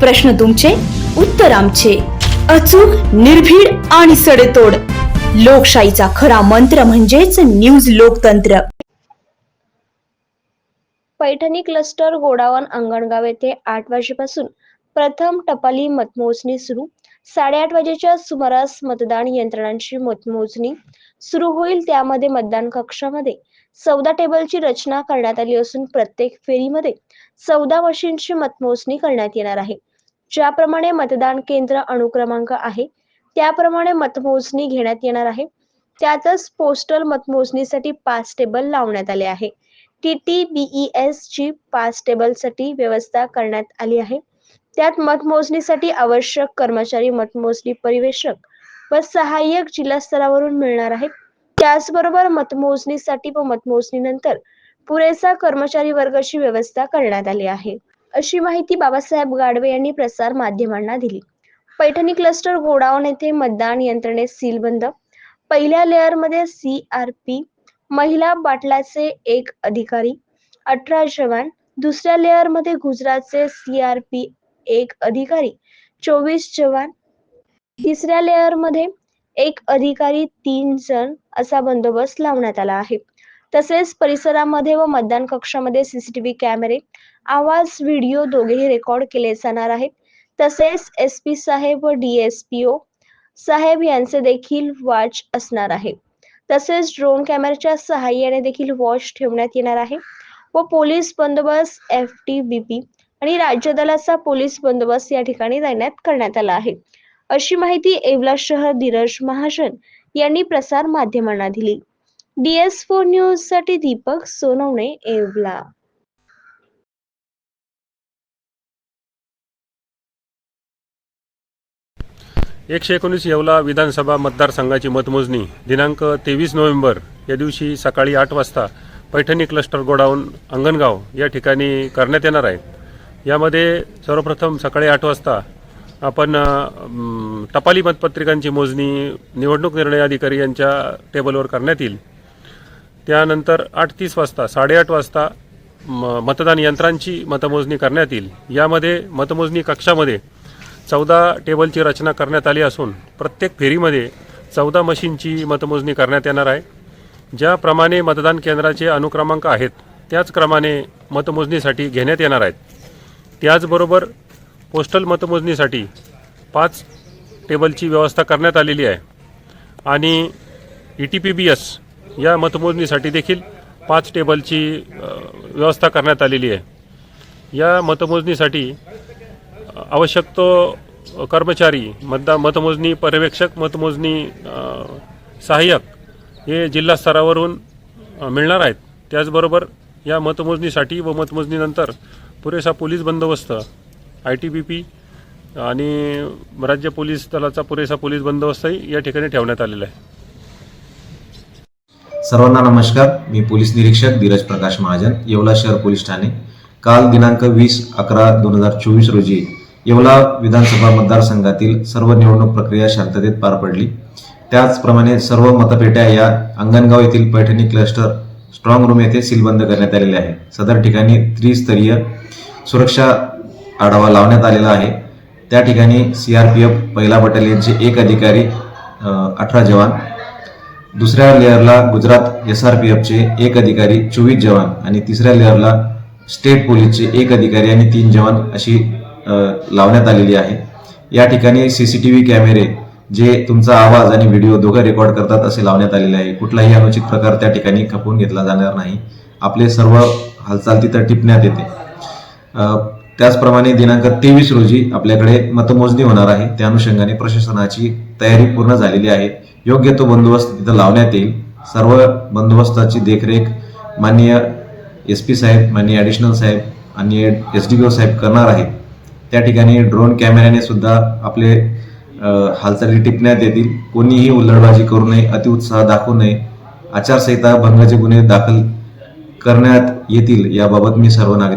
प्रश्न तुमचे उत्तर आमचे. अचूक निर्भीड आणि सडेतोड. लोकशाहीचा खरा मंत्र म्हणजेच न्यूज लोकतंत्र. पैठणी क्लस्टर गोडावन अंगणगाव येथे आठ वाजेपासून प्रथम टपाली मतमोजणी सुरू. साडेआठ वाजेच्या सुमारास मतदान यंत्रणांची मतमोजणी सुरू होईल. त्यामध्ये मतदान कक्षामध्ये चौदा टेबलची रचना करण्यात आली असून प्रत्येक फेरीमध्ये चौदा मशीनची मतमोजणी करण्यात येणार आहे. ज्याप्रमाणे मतदान केंद्र अनुक्रमांक आहे त्याप्रमाणे मतमोजणी घेण्यात येणार आहे. त्यातच पोस्टल मतमोजणीसाठी पाच टेबल लावण्यात आले आहे. टी टी बीईएस ची पाच टेबलसाठी व्यवस्था करण्यात आली आहे. त्यात मतमोजणीसाठी आवश्यक कर्मचारी मतमोजणी परिवेशक व सहाय्यक जिल्हा स्तरावरून मिळणार आहेत. त्याचबरोबर मतमोजणीसाठी व मतमोजणीनंतर पुरेसा कर्मचारी वर्गाची व्यवस्था करण्यात आली आहे. अशी माहिती बाबासाहेब गाडवे यांनी प्रसार माध्यमांना दिली. पैठणी क्लस्टर गोडाऊन येथे मतदान यंत्रणेत सीलबंद पहिल्या लेअरमध्ये सी आर पी महिला बाटलाचे एक अधिकारी अठरा जवान. दुसऱ्या लेअरमध्ये गुजरातचे पी एक अधिकारी चोवीस जवान. तिसऱ्या लेअरमध्ये एक अधिकारी तीन जण असा बंदोबस्त लावण्यात आला आहे. तसेच परिसरामध्ये व मतदान कक्षामध्ये सीसीटीव्ही कॅमेरे आवाज व्हिडिओ दोघेही रेकॉर्ड केले जाणार आहेत. तसेच एस पी साहेब व डीएसपीओ साहेब यांचे देखील वॉच असणार आहे. तसेच ड्रोन कॅमेऱ्याच्या सहाय्याने देखील वॉच ठेवण्यात येणार आहे व पोलीस बंदोबस्त एफ टी बी पी आणि राज्य दलाचा पोलीस बंदोबस्त या ठिकाणी तैनात करण्यात आला आहे. अशी माहिती येवला शहर धीरज महाजन यांनी प्रसार माध्यमांना दिली. डीएस फोर न्यूजसाठी दीपक सोनवणे येवला एकशे एकोणीस येवला विधानसभा मतदारसंघाची मतमोजणी. दिनांक तेवीस नोव्हेंबर या दिवशी सकाळी आठ वाजता पैठणी क्लस्टर गोडाऊन अंगणगाव या ठिकाणी करण्यात येणार आहे. यामध्ये सर्वप्रथम सकाळी आठ वाजता आपण टपाली मतपत्रिकांची मोजणी निवडणूक निर्णय अधिकारी यांच्या टेबलवर करण्यात येईल. त्यानंतर आठ तीस वाजता साडेआठ वाजता म- मतदान यंत्रांची मतमोजणी करण्यात येईल. यामध्ये मतमोजणी कक्षामध्ये चौदा टेबलची रचना करण्यात आली असून प्रत्येक फेरीमध्ये चौदा मशीनची मतमोजणी करण्यात येणार आहे. ज्याप्रमाणे मतदान केंद्राचे अनुक्रमांक आहेत त्याच क्रमाने मतमोजणीसाठी घेण्यात येणार आहेत. त्याचबरोबर पोस्टल मतमोजणीसाठी पाच टेबलची व्यवस्था करण्यात आलेली आहे. आणि E T P B S या मतमोजणीसाठी देखील पाच टेबलची व्यवस्था करण्यात आलेली आहे. या मतमोजणीसाठी आवश्यक तो कर्मचारी मतदा मतमोजणी पर्यवेक्षक मतमोजणी सहाय्यक हे जिल्हा स्तरावरून मिळणार आहेत. त्याचबरोबर या मतमोजणीसाठी व मतमोजणीनंतर पुरेसा पोलीस बंदोबस्त आय टी बी पी आणि राज्य पोलीस दलाचा पुरेसा पोलीस बंदोबस्तही या ठिकाणी ठेवण्यात आलेला आहे. सर्वांना नमस्कार. मी पोलीस निरीक्षक धीरज प्रकाश महाजन येवला शहर पोलीस ठाणे. काल दिनांक वीस अकरा दोन हजार चोवीस रोजी येवला विधानसभा मतदारसंघातील सर्व निवडणूक प्रक्रिया शांततेत पार पडली. त्याचप्रमाणे सर्व मतपेट्या या अंगणगाव येथील पैठणी क्लस्टर स्ट्रॉंग रूम येथे सीलबंद करण्यात आलेले आहे. सदर ठिकाणी त्रिस्तरीय सुरक्षा आढावा लावण्यात आलेला आहे. त्या ठिकाणी सी आर पी एफ पहिला बटालियनचे एक अधिकारी अठरा जवान. दुसऱ्या लेअरला गुजरात एस आर पी एफचे एक अधिकारी चोवीस जवान. आणि तिसऱ्या लेअरला स्टेट पोलीसचे एक अधिकारी आणि तीन जवान अशी लावण्यात आलेली आहे. या ठिकाणी सी सी टी व्ही कॅमेरे जे तुमचा आवाज आणि व्हिडिओ दोघं रेकॉर्ड करतात असे लावण्यात आलेले आहे. कुठलाही अनुचित प्रकार त्या ठिकाणी खपवून घेतला जाणार नाही. आपले सर्व हालचाल तिथं टिपण्यात येते. त्याचप्रमाणे दिनांक तेवीस रोजी आपल्याकडे मतमोजणी होणार आहे. त्या अनुषंगाने प्रशासनाची तयारी पूर्ण झालेली आहे. योग्य तो बंदोबस्त तिथं लावण्यात येईल. सर्व बंदोबस्ताची देखरेख माननीय एस पी साहेब माननीय ॲडिशनल साहेब आणि एस डी बी ओ साहेब करणार आहेत. त्या ठिकाणी ड्रोन कॅमेऱ्याने सुद्धा आपले हालचाली टिपण्यात येतील. कोणीही उल्लडबाजी करू नये अतिउत्साह दाखवू नये. आचारसंहिता भंगाचे गुन्हे दाखल करण्यात येतील याबाबत मी सर्व नागरिक